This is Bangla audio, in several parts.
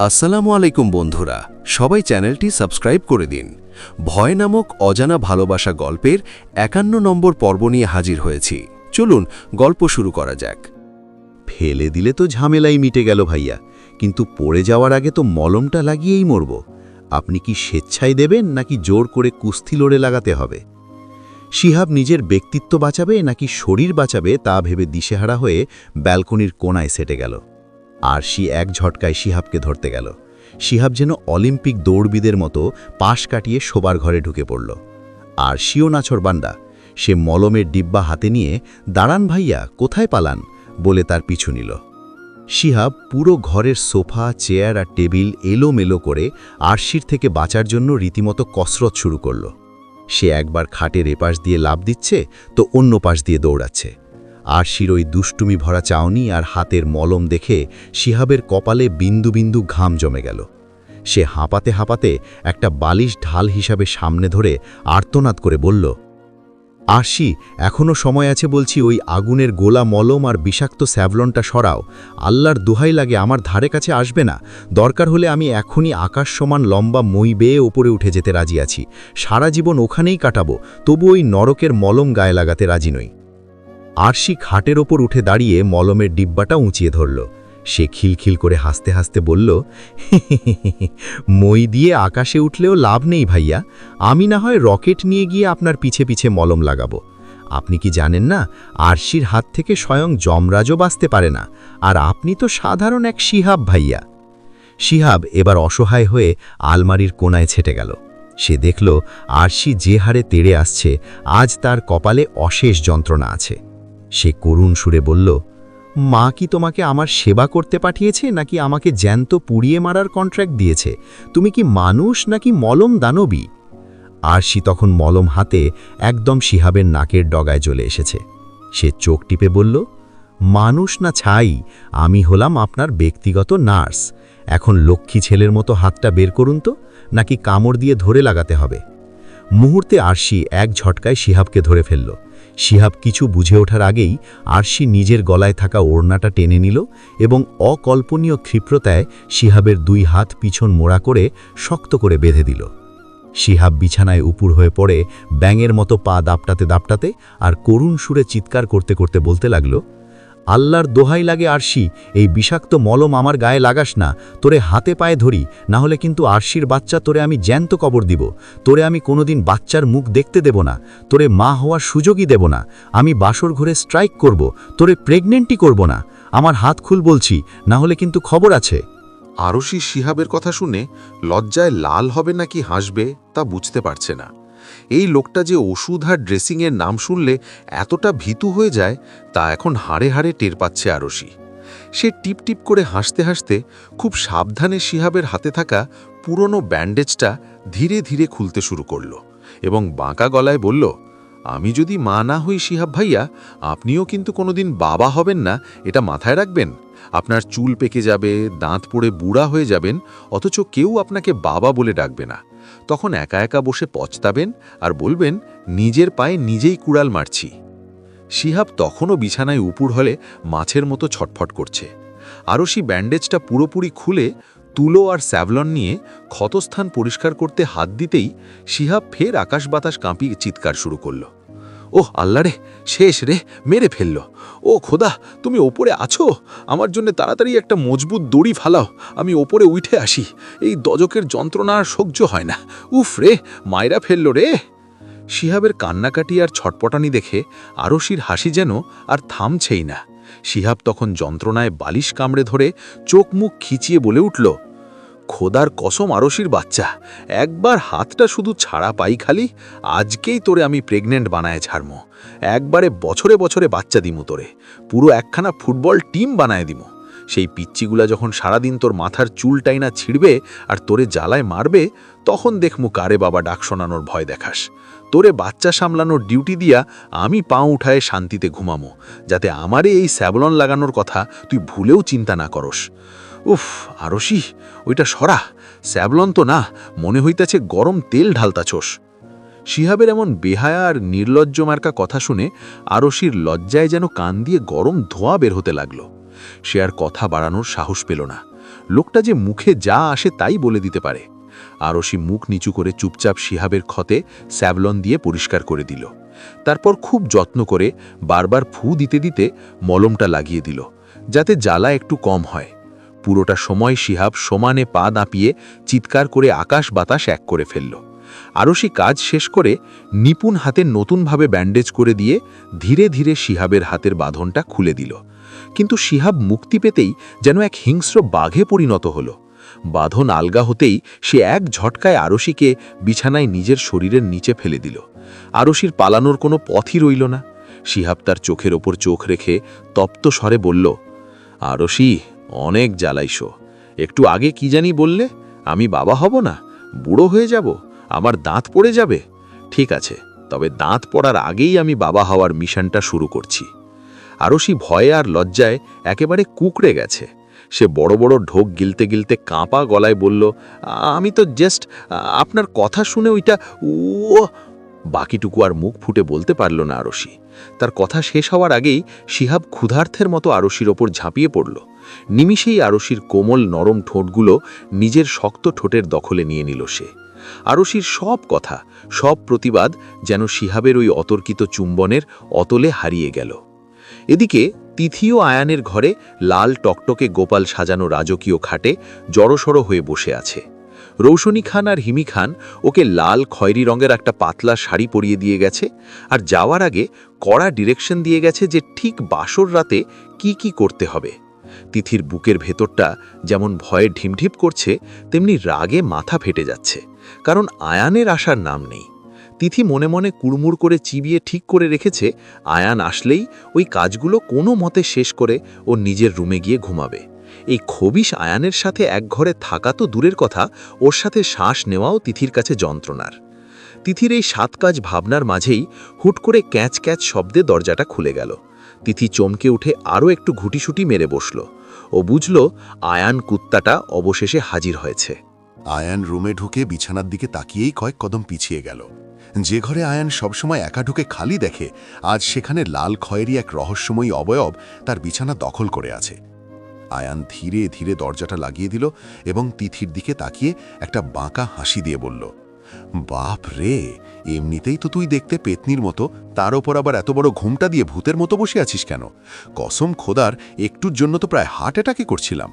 আসসালামু আলাইকুম বন্ধুরা, সবাই চ্যানেলটি সাবস্ক্রাইব করে দিন। ভয় নামক অজানা ভালোবাসা গল্পের একান্ন নম্বর পর্ব নিয়ে হাজির হয়েছি। চলুন, গল্প শুরু করা যাক। ফেলে দিলে তো ঝামেলাই মিটে গেল ভাইয়া, কিন্তু পড়ে যাওয়ার আগে তো মলমটা লাগিয়েই মরব। আপনি কি স্বেচ্ছায় দেবেন, নাকি জোর করে কুস্তি লড়ে লাগাতে হবে? শিহাব নিজের ব্যক্তিত্ব বাঁচাবে, নাকি শরীর বাঁচাবে, তা ভেবে দিশেহারা হয়ে ব্যালকনির কোনায় সেটে গেল। আর সি এক ঝটকায় শিহাবকে ধরতে গেল। শিহাব যেন অলিম্পিক দৌড়বিদের মতো পাশ কাটিয়ে শোবার ঘরে ঢুকে পড়ল। আর শিও নাছর বান্ডা সে মলমের ডিব্বা হাতে নিয়ে, দাঁড়ান ভাইয়া, কোথায় পালান? বলে তার পিছু নিল। শিহাব পুরো ঘরের সোফা, চেয়ার আর টেবিল এলোমেলো করে আরশির থেকে বাঁচার জন্য রীতিমতো কসরত শুরু করল। সে একবার খাটের এপাশ দিয়ে লাভ দিচ্ছে, তো অন্য পাশ দিয়ে দৌড়াচ্ছে। আরশির ওই দুষ্টুমি ভরা চাউনি আর হাতের মলম দেখে শিহাবের কপালে বিন্দু বিন্দু ঘাম জমে গেল। সে হাঁপাতে হাঁপাতে একটা বালিশ ঢাল হিসাবে সামনে ধরে আর্তনাদ করে বলল, আরশি এখনও সময় আছে বলছি ওই আগুনের গোলা মলম আর বিষাক্ত স্যাভলনটা সরাও। আল্লাহর দোহাই লাগে আমার ধারে কাছে আসবে না। দরকার হলে আমি এখনই আকাশ সমান লম্বা মই বেয়ে ওপরে উঠে যেতে রাজি আছি। সারা জীবন ওখানেই কাটাবো। তবু ওই নরকের মলম গায়ে লাগাতে রাজি নই। আরশি খাটের ওপর উঠে দাঁড়িয়ে মলমের ডিব্বাটা উঁচিয়ে ধরল। সে খিলখিল করে হাসতে হাসতে বলল মই দিয়ে আকাশে উঠলেও লাভ নেই ভাইয়া। আমি না হয় রকেট নিয়ে গিয়ে আপনার পিছে পিছে মলম লাগাবো। আপনি কি জানেন না, আরশির হাত থেকে স্বয়ং যমরাজও বাঁচতে পারে না। আর আপনি তো সাধারণ এক শিহাব ভাইয়া। শিহাব এবার অসহায় হয়ে আলমারির কোনায় ছেটে গেল। সে দেখল আরশি যে হারে তেড়ে আসছে, আজ তার কপালে অশেষ যন্ত্রণা আছে। সে করুণ সুরে বলল, মা কি তোমাকে আমার সেবা করতে পাঠিয়েছে নাকি আমাকে জ্যান্ত পুড়িয়ে মারার কন্ট্রাক্ট দিয়েছে? তুমি কি মানুষ নাকি মলম দানবী? আরশি তখন মলম হাতে একদম শিহাবের নাকের ডগায় চলে এসেছে। সে চোখ টিপে বলল, মানুষ না ছাই, আমি হলাম আপনার ব্যক্তিগত নার্স। এখন লক্ষ্মী ছেলের মতো হাতটা বের করুন তো, নাকি কামড় দিয়ে ধরে লাগাতে হবে? মুহূর্তে আরশি এক ঝটকায় শিহাবকে ধরে ফেলল। শিহাব কিছু বুঝে ওঠার আগেই আরশি নিজের গলায় থাকা ওড়নাটা টেনে নিল এবং অকল্পনীয় ক্ষিপ্রতায় শিহাবের দুই হাত পিছন মোড়া করে শক্ত করে বেঁধে দিল। শিহাব বিছানায় উপুর হয়ে পড়ে ব্যাঙের মতো পা দাপটাতে দাপটাতে আর করুণ সুরে চিৎকার করতে করতে বলতে লাগল আল্লাহর দোহাই লাগে আরশি, এই বিষাক্ত মলম আমার গায়ে লাগাস না, তোরে হাতে পায়ে ধরি, না হলে কিন্তু আরশির বাচ্চা তোরে আমি জ্যান্ত কবর দিব, তোরে আমি কোনোদিন বাচ্চার মুখ দেখতে দেব না, তোরে মা হওয়ার সুযোগই দেব না, আমি বাসর ঘরে স্ট্রাইক করব, তোরে প্রেগনেন্টই করব না, আমার হাত খুল বলছি, না হলে কিন্তু খবর আছে। আরশি শিহাবের কথা শুনে লজ্জায় লাল হবে নাকি হাসবে তা বুঝতে পারছে না। এই লোকটা যে ওষুধ আর ড্রেসিংয়ের নাম শুনলে এতটা ভীতু হয়ে যায়, তা এখন হাড়ে হাড়ে টের পাচ্ছে আরশি। সে টিপ টিপ করে হাসতে হাসতে খুব সাবধানে শিহাবের হাতে থাকা পুরনো ব্যান্ডেজটা ধীরে ধীরে খুলতে শুরু করল এবং বাঁকা গলায় বলল, আমি যদি মা না হই শিহাব ভাইয়া, আপনিও কিন্তু কোনোদিন বাবা হবেন না, এটা মাথায় রাখবেন। আপনার চুল পেকে যাবে, দাঁত পড়ে বুড়া হয়ে যাবেন, অথচ কেউ আপনাকে বাবা বলে ডাকবে না। তখন একা একা বসে পচতাবেন আর বলবেন, নিজের পায়ে নিজেই কুড়াল মারছি। শিহাব তখনও বিছানায় উপুর হলে মাছের মতো ছটফট করছে। আরশি ব্যান্ডেজটা পুরোপুরি খুলে তুলো আর স্যাভলন নিয়ে ক্ষতস্থান পরিষ্কার করতে হাত দিতেই শিহাব ফের আকাশ বাতাস কাঁপিয়ে চিৎকার শুরু করল। ওহ, আল্লাহ রে, শেষ রে, মেরে ফেলল। ও খোদা, তুমি ওপরে আছো? আমার জন্য তাড়াতাড়ি একটা মজবুত দড়ি ফালাও, আমি ওপরে উঠে আসি। এই দজকের যন্ত্রণা আর সহ্য হয় না। উফ রে, মায়েরা ফেলল রে। শিহাবের কান্নাকাটি আর ছটপটানি দেখে আরশির হাসি যেন আর থামছেই না। শিহাব তখন যন্ত্রণায় বালিশ কামড়ে ধরে চোখ মুখ খিচিয়ে বলে উঠল খোদার কসম আরশির বাচ্চা, একবার হাতটা শুধু ছাড়া পাই খালি, আজকেই তোরে আমি প্রেগনেন্ট বানায় ছাড়মো একবারে বছরে বছরে বাচ্চা দিমু তোরে, পুরো একখানা ফুটবল টিম বানায় দিমু। সেই পিচ্চিগুলা যখন সারাদিন তোর মাথার চুলটাই না ছিঁড়বে আর তোরে জ্বালায় মারবে, তখন দেখমু কারে বাবা ডাক শোনানোর ভয় দেখাস। তোরে বাচ্চা সামলানোর ডিউটি দিয়া আমি পা উঠায় শান্তিতে ঘুমামো, যাতে আমারে এই স্যাবলন লাগানোর কথা তুই ভুলেও চিন্তা না করস। উফ আরসি ওইটা সরা। স্যাবলন তো না, মনে হইতাছে গরম তেল ঢালতা ঢালতাছোস। শিহাবের এমন বেহায়া আর নির্লজ্জ মার্কা কথা শুনে আরসির লজ্জায় যেন কান দিয়ে গরম ধোঁয়া বের হতে লাগল। সে আর কথা বাড়ানোর সাহস পেল না। লোকটা যে মুখে যা আসে তাই বলে দিতে পারে। আরসি মুখ নিচু করে চুপচাপ শিহাবের ক্ষতে স্যাভলন দিয়ে পরিষ্কার করে দিল। তারপর খুব যত্ন করে বারবার ফু দিতে দিতে মলমটা লাগিয়ে দিল, যাতে জ্বালা একটু কম হয়। পুরোটা সময় শিহাব সমানে পা দাঁপিয়ে চিৎকার করে আকাশ বাতাস এক করে ফেলল। আরশি কাজ শেষ করে নিপুণ হাতে নতুনভাবে ব্যান্ডেজ করে দিয়ে ধীরে ধীরে শিহাবের হাতের বাঁধনটা খুলে দিল। কিন্তু শিহাব মুক্তি পেতেই যেন এক হিংস্র বাঘে পরিণত হল। বাঁধন আলগা হতেই সে এক ঝটকায় আরশিকে বিছানায় নিজের শরীরের নিচে ফেলে দিল। আরশির পালানোর কোনো পথই রইল না। শিহাব তার চোখের ওপর চোখ রেখে তপ্ত স্বরে বলল, আরশি অনেক জ্বালাইশো একটু আগে কি জানি বললে, আমি বাবা হব না, বুড়ো হয়ে যাব, আমার দাঁত পড়ে যাবে। ঠিক আছে, তবে দাঁত পড়ার আগেই আমি বাবা হওয়ার মিশনটা শুরু করছি। আরও আরশি ভয়ে আর লজ্জায় একেবারে কুকড়ে গেছে। সে বড় বড় ঢোক গিলতে গিলতে কাঁপা গলায় বলল, আমি তো জাস্ট আপনার কথা শুনে ওইটা, ও বাকিটুকু আর মুখ ফুটে বলতে পারল না আরশি। তার কথা শেষ হওয়ার আগেই শিহাব ক্ষুধার্থের মতো আরশির ওপর ঝাঁপিয়ে পড়ল। নিমিষেই আরশির কোমল নরম ঠোঁটগুলো নিজের শক্ত ঠোঁটের দখলে নিয়ে নিল সে। আরশির সব কথা, সব প্রতিবাদ যেন শিহাবের ওই অতর্কিত চুম্বনের অতলে হারিয়ে গেল। এদিকে তিথি ও আয়ানের ঘরে লাল টকটকে গোপাল সাজানো রাজকীয় খাটে জড়সড় হয়ে বসে আছে। রৌশনী খান আর হিমি খান ওকে লাল খয়েরি রঙের একটা পাতলা শাড়ি পরিয়ে দিয়ে গেছে আর যাওয়ার আগে কড়া ডিরেকশন দিয়ে গেছে যে ঠিক বাসর রাতে কি কি করতে হবে। তিথির বুকের ভেতরটা যেমন ভয়ে ঢিমঢিপ করছে, তেমনি রাগে মাথা ফেটে যাচ্ছে, কারণ আয়ানের আসার নাম নেই। তিথি মনে মনে কুড়মুড় করে চিবিয়ে ঠিক করে রেখেছে, আয়ান আসলেই ওই কাজগুলো কোনো মতে শেষ করে ও নিজের রুমে গিয়ে ঘুমাবে। এই খবিশ আয়ানের সাথে এক ঘরে থাকা তো দূরের কথা, ওর সাথে শ্বাস নেওয়াও তিথির কাছে যন্ত্রণার। তিথির এই সাত কাজ ভাবনার মাঝেই হুট করে ক্যাচ ক্যাচ শব্দে দরজাটা খুলে গেল। তিথি চমকে উঠে আরও একটু ঘুটিসুটি মেরে বসল। ও বুঝল, আয়ান কুত্তাটা অবশেষে হাজির হয়েছে। আয়ান রুমে ঢুকে বিছানার দিকে তাকিয়েই কয়েক কদম পিছিয়ে গেল। যে ঘরে আয়ান সবসময় একা ঢুকে খালি দেখে, আজ সেখানে লাল খয়েরি এক রহস্যময়ী অবয়ব তার বিছানা দখল করে আছে। আয়ান ধীরে ধীরে দরজাটা লাগিয়ে দিল এবং তিথির দিকে তাকিয়ে একটা বাঁকা হাসি দিয়ে বলল, বাপ রে, এমনিতেই তো তুই দেখতে পেতনির মতো, তার ওপর আবার এত বড় ঘুমটা দিয়ে ভূতের মতো বসে আছিস কেন? কসম খোদার, একটুর জন্য তো প্রায় হার্ট অ্যাটাকে করছিলাম।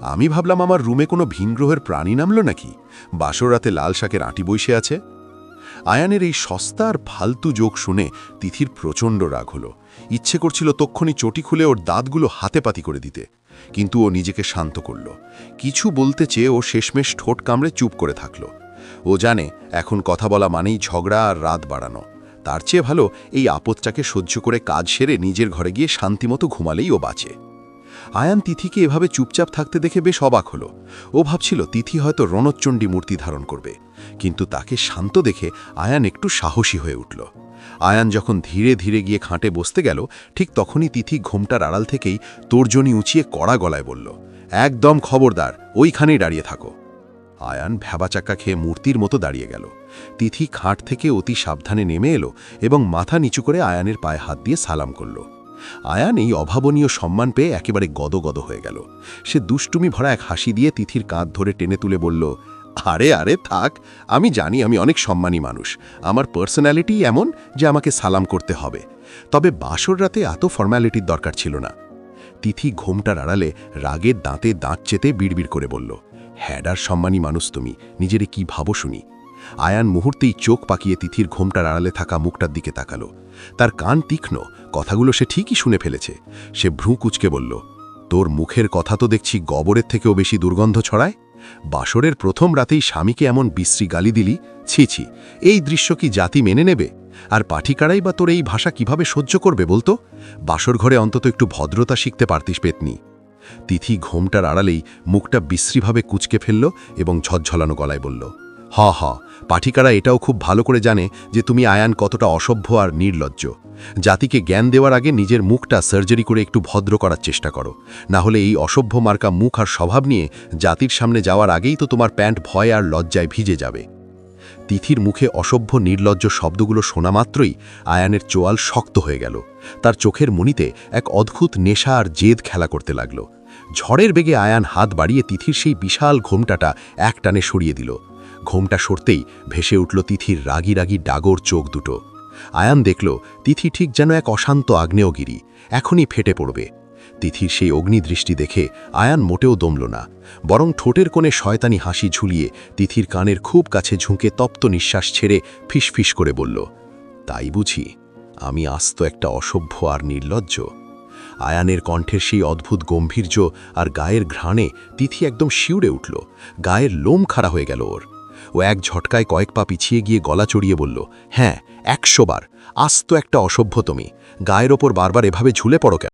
আমি ভাবলাম আমার রুমে কোনো ভিনগ্রহের প্রাণী নামল নাকি? বাসর রাতে লাল শাকের আঁটি বসে আছে? আয়ানের এই সস্তা আর ফালতু যোগ শুনে তিথির প্রচণ্ড রাগ হলো। ইচ্ছে করছিল তক্ষণি চটি খুলে ওর দাঁতগুলো হাতে পাতি করে দিতে। কিন্তু ও নিজেকে শান্ত করল। কিছু বলতে চেয়ে ও শেষমেশ ঠোঁট কামড়ে চুপ করে থাকল। ও জানে, এখন কথা বলা মানেই ঝগড়া আর রাত বাড়ানো। তার চেয়ে ভালো এই আপদটাকে সহ্য করে কাজ সেরে নিজের ঘরে গিয়ে শান্তিমতো ঘুমালেই ও বাঁচে। আয়ান তিথিকে এভাবে চুপচাপ থাকতে দেখে বেশ অবাক হলো। ও ভাবছিল, তিথি হয়তো রণচণ্ডী মূর্তি ধারণ করবে। কিন্তু তাকে শান্ত দেখে আয়ান একটু সাহসী হয়ে উঠল। আয়ান যখন ধীরে ধীরে গিয়ে খাঁটে বসতে গেল, ঠিক তখনই তিথি ঘুমটার আড়াল থেকেই তোরজনী উঁচিয়ে কড়া গলায় বলল, একদম খবরদার, ওইখানেই দাঁড়িয়ে থাকো। আয়ান ভ্যাবাচাক্কা খেয়ে মূর্তির মতো দাঁড়িয়ে গেল। তিথি খাট থেকে অতি সাবধানে নেমে এলো এবং মাথা নিচু করে আয়ানের পায়ে হাত দিয়ে সালাম করল। আয়ান এই অভাবনীয় সম্মান পেয়ে একেবারে গদগদ হয়ে গেল। সে দুষ্টুমি ভরা এক হাসি দিয়ে তিথির কাঁধ ধরে টেনে তুলে বলল আরে আরে, থাক। আমি জানি আমি অনেক সম্মানী মানুষ। আমার পার্সোনালিটি এমন যে আমাকে সালাম করতে হবে। তবে বাসর রাতে এত ফর্ম্যালিটির দরকার ছিল না। তিথি ঘোমটার আড়ালে রাগের দাঁতে দাঁত চেতে বিড়বিড় করে বলল, হ্যাডার সম্মানী মানুষ তুমি, নিজেরে কি ভাবো শুনি? আয়ান মুহূর্তেই চোখ পাকিয়ে তিথির ঘোমটার আড়ালে থাকা মুখটার দিকে তাকালো। তার কান তীক্ষ্ণ, কথাগুলো সে ঠিকই শুনে ফেলেছে। সে ভ্রু কুচকে বলল, তোর মুখের কথা তো দেখছি গবরের থেকেও বেশি দুর্গন্ধ ছড়ায়? বাসরের প্রথম রাতেই স্বামীকে এমন বিশ্রী গালি দিলি, ছি ছি, এই দৃশ্য কি জাতি মেনে নেবে? আর পাঠিকারাই বা তোর এই ভাষা কীভাবে সহ্য করবে বলতো? বাসর ঘরে অন্তত একটু ভদ্রতা শিখতে পারতিস পেতনি। তিথি ঘোমটার আড়ালেই মুখটা বিশ্রীভাবে কুচকে ফেলল এবং ঝলঝলানো গলায় বলল হ হ। পাঠিকারা এটাও খুব ভালো করে জানে যে তুমি আয়ান কতটা অসভ্য আর নির্লজ্জ। জাতিকে জ্ঞান দেওয়ার আগে নিজের মুখটা সার্জারি করে একটু ভদ্র করার চেষ্টা করো। না হলে এই অসভ্য মার্কা মুখ আর স্বভাব নিয়ে জাতির সামনে যাওয়ার আগেই তো তোমার প্যান্ট ভয় আর লজ্জায় ভিজে যাবে। তিথির মুখে অসভ্য নির্লজ্জ শব্দগুলো শোনা মাত্রই আয়ানের চোয়াল শক্ত হয়ে গেল। তার চোখের মনিতে এক অদ্ভুত নেশা আর জেদ খেলা করতে লাগল। ঝড়ের বেগে আয়ান হাত বাড়িয়ে তিথির সেই বিশাল ঘোমটাটা এক টানে সরিয়ে দিল। ঘোমটা সরতেই ভেসে উঠল তিথির রাগি রাগি ডাগর চোখ দুটো। আয়ান দেখল, তিথি ঠিক যেন এক অশান্ত আগ্নেয়গিরি, এখনই ফেটে পড়বে। তিথির সেই অগ্নিদৃষ্টি দেখে আয়ান মোটেও দমল না, বরং ঠোঁটের কোণে শয়তানি হাসি ঝুলিয়ে তিথির কানের খুব কাছে ঝুঁকে তপ্ত নিঃশ্বাস ছেড়ে ফিসফিস করে বলল, তাই বুঝি, আমি আস্ত একটা অসভ্য আর নির্লজ্জ? আয়ানের কণ্ঠের সেই অদ্ভুত গম্ভীর্য আর গায়ের ঘ্রাণে তিথি একদম শিউরে উঠল, গায়ের লোম খাড়া হয়ে গেল ওর। ও এক ঝটকায় কয়েক পা পিছিয়ে গিয়ে গলা চড়িয়ে বলল হ্যাঁ একশো বার। আস্ত একটা অসভ্য তুমি। গায়ের ওপর বারবার এভাবে ঝুলে পড়ো কেন?